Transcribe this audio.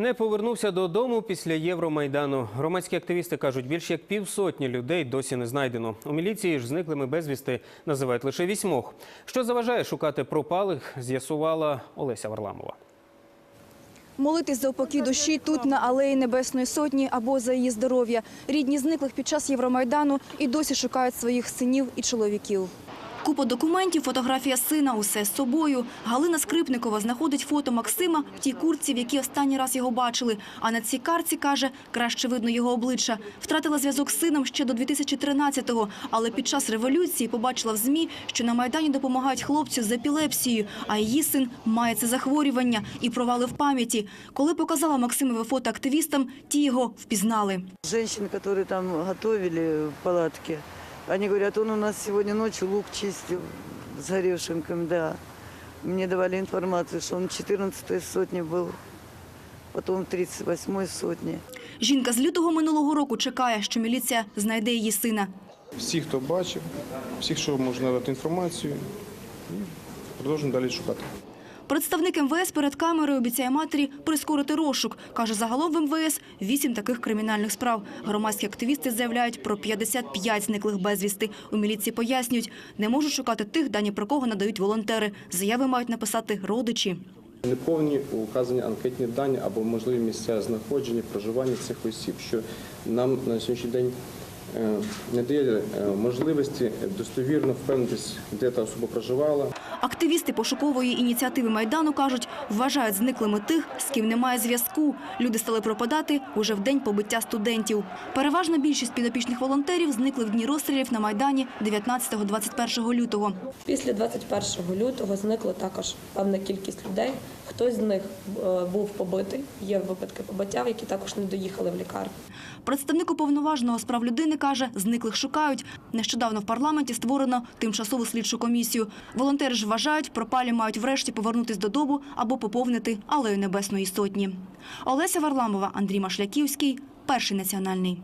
Не повернувся додому після Євромайдану. Громадські активісти кажуть, більш як півсотні людей досі не знайдено. У міліції ж зниклими безвісти називають лише вісьмох. Що заважає шукати пропалих, з'ясувала Олеся Варламова. Молитись за упокій душі тут, на алеї Небесної Сотні або за її здоров'я. Рідні зниклих під час Євромайдану і досі шукають своїх синів і чоловіків. Купа документів, фотографія сина, усе з собою. Галина Скрипникова знаходить фото Максима в тій куртці, в якій останній раз його бачили. А на цій карці, каже, краще видно його обличчя. Втратила зв'язок з сином ще до 2013-го, але під час революції побачила в ЗМІ, що на Майдані допомагають хлопцю з епілепсією, а її син має це захворювання і провали в пам'яті. Коли показала Максимове фото активістам, ті його впізнали. Женщин, которые там готовили в палатке, они говорят, он у нас сегодня ночью лук чистил с горевшим КМДА. Мне давали информацию, что он 14 сотни был, потом 38 сотни. Жінка з лютого минулого року чекає, що міліція знайде її сина. всіх, хто бачив, всіх, що можна надати інформацію, і продовжуємо далі шукати. Представник МВС перед камерою обіцяє матері прискорити розшук. Каже, загалом в МВС вісім таких кримінальних справ. Громадські активісти заявляють про 55 зниклих безвісти. У міліції пояснюють, не можуть шукати тих, дані про кого надають волонтери. Заяви мають написати родичі. Неповні указані анкетні дані або можливі місця знаходження, проживання цих осіб, що нам на сьогоднішній день не дає е, можливості достовірно впевнитись, де та особа проживала. Активісти пошукової ініціативи Майдану кажуть, вважають зниклими тих, з ким немає зв'язку. Люди стали пропадати уже в день побиття студентів. Переважна більшість підопічних волонтерів зникли в дні розстрілів на Майдані 19-21 лютого. Після 21 лютого зникла також певна кількість людей. Хтось з них е, був побитий. Є випадки побиття, які також не доїхали в лікарню. Представник уповноваженого з прав людини каже, зниклих шукають. Нещодавно в парламенті створено тимчасову слідчу комісію. Волонтери ж вважають, пропалі мають врешті повернутись додому або поповнити алею Небесної Сотні. Олеся Варламова, Андрій Машляківський, Перший національний.